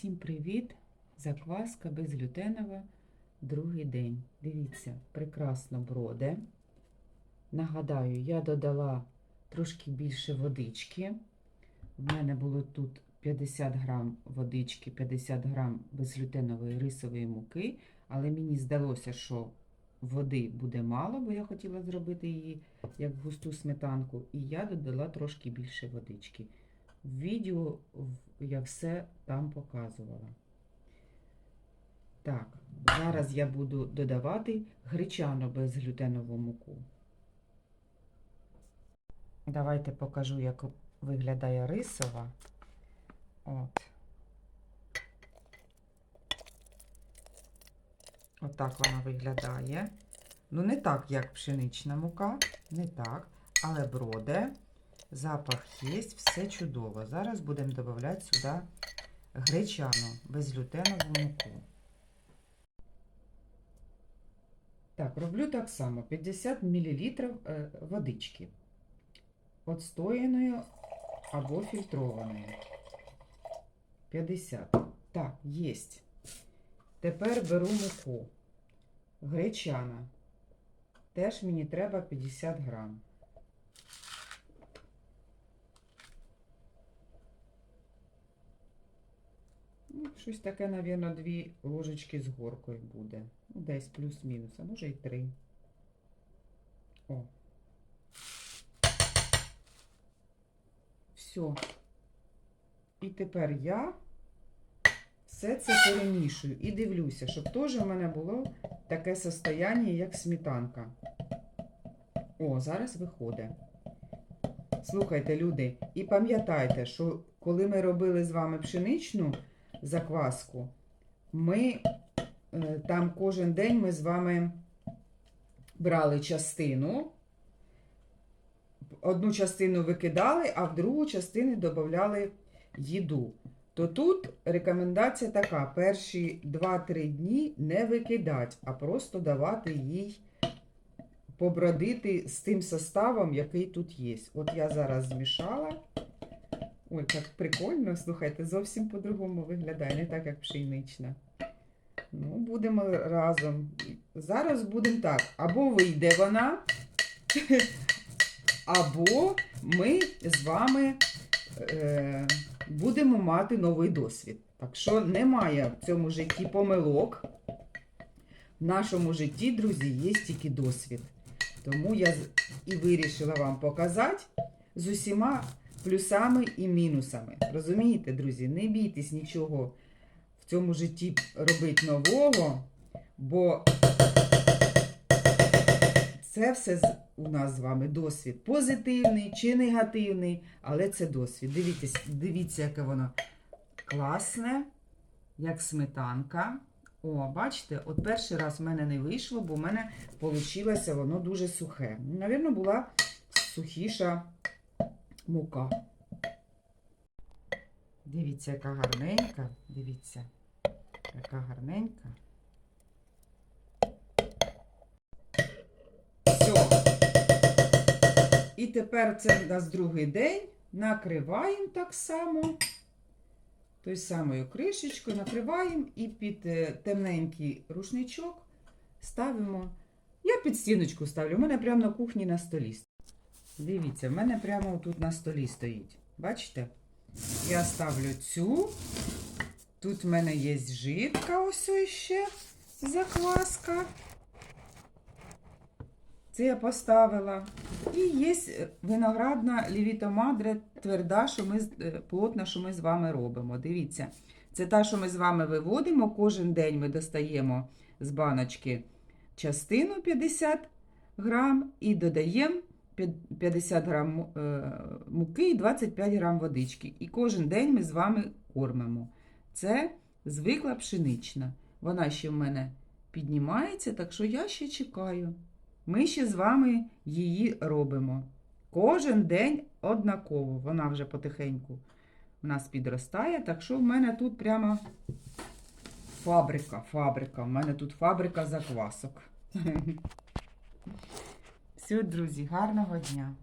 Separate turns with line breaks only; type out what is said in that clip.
Всім привіт! Закваска безглютенова, другий день. Дивіться, прекрасно броде. Нагадаю, я додала трошки більше водички. В мене було тут 50 грам водички, 50 грам безглютенової рисової муки, але мені здалося, що води буде мало, бо я хотіла зробити її як густу сметанку, і я додала трошки більше водички. В відео я все там показувала. Так, зараз я буду додавати гречану безглютенову муку. Давайте покажу, як виглядає рисова. От. Отак вона виглядає. Ну, не так, як пшенична мука, не так, але броде. Запах є, все чудово. Зараз будемо додавати сюди гречану безглютенову муку. Так, роблю так само: 50 мл е, водички. Отстояною або фільтрованою. 50. Так, є. Тепер беру муку. Гречана. Теж мені треба 50 грам. Ну, щось таке, мабуть, дві ложечки з горкою буде. Ну, десь плюс-мінус, а може і три. О. Все. І тепер я все це перемішую і дивлюся, щоб теж в мене було таке состояння, як сметанка. О, зараз виходить. Слухайте, люди, і пам'ятайте, що коли ми робили з вами пшеничну закваску, ми е, там кожен день ми з вами брали частину, одну частину викидали, а в другу частину додавали їду. То тут рекомендація така: перші 2-3 дні не викидати, а просто давати їй побродити з тим составом, який тут є. От я зараз змішала. Ой, як прикольно, слухайте, зовсім по-другому виглядає, не так, як пшенична. Ну, будемо разом. Зараз будемо так. Або вийде вона, або ми з вами е, будемо мати новий досвід. Так що немає в цьому житті помилок. В нашому житті, друзі, є тільки досвід. Тому я і вирішила вам показати з усіма плюсами і мінусами. Розумієте, друзі, не бійтесь нічого в цьому житті робити нового, бо це все у нас з вами досвід позитивний чи негативний, але це досвід. Дивіться, дивіться, яке воно класне, як сметанка. О, бачите, от перший раз в мене не вийшло, бо в мене вийшло воно дуже сухе. Навірно, була сухіша мука. Дивіться, яка гарненька. Дивіться, яка гарненька. Все. І тепер це у нас другий день. Накриваємо так само. Той самою кришечкою накриваємо і під е, темненький рушничок ставимо. Я під стіночку ставлю. У мене прямо на кухні на столі. Дивіться, в мене прямо тут на столі стоїть. Бачите? Я ставлю цю. Тут в мене є жидка, ось ще закваска. Це я поставила. І є виноградна лівітомадре тверда, що ми, е, плотна, що ми з вами робимо. Дивіться, це та, що ми з вами виводимо. Кожен день ми достаємо з баночки частину 50 грам і додаємо 50 грам е, муки і 25 грам водички. І кожен день ми з вами кормимо. Це звикла пшенична. Вона ще в мене піднімається, так що я ще чекаю. Ми ще з вами її робимо. Кожен день однаково. Вона вже потихеньку в нас підростає. Так що в мене тут прямо фабрика, фабрика. У мене тут фабрика заквасок. Все, друзі, гарного дня!